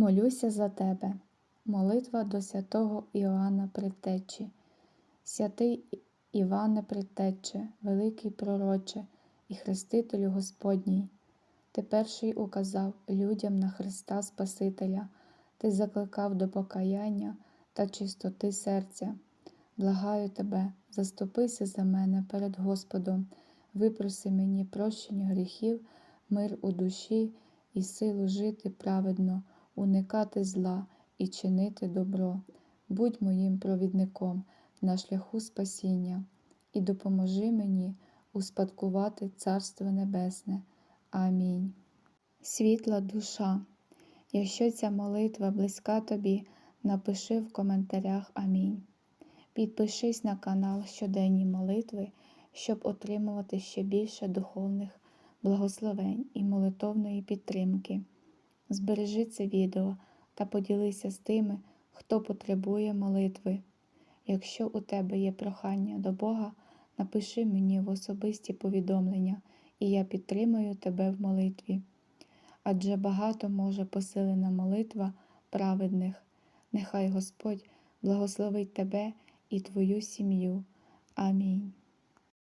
Молюся за тебе. Молитва до святого Іоанна Предтечі. Святий Іване Предтече, великий пророче і хрестителю Господній. Ти перший указав людям на Христа Спасителя, ти закликав до покаяння та чистоти серця. Благаю тебе, заступися за мене перед Господом, випроси мені прощення гріхів, мир у душі і силу жити праведно, уникати зла і чинити добро. Будь моїм провідником на шляху спасіння і допоможи мені успадкувати Царство Небесне. Амінь. Світла душа. Якщо ця молитва близька тобі, напиши в коментарях Амінь. Підпишись на канал Щоденні молитви, щоб отримувати ще більше духовних благословень і молитовної підтримки. Збережи це відео та поділися з тими, хто потребує молитви. Якщо у тебе є прохання до Бога, напиши мені в особисті повідомлення, і я підтримаю тебе в молитві. Адже багато може посилена молитва праведних. Нехай Господь благословить тебе і твою сім'ю. Амінь.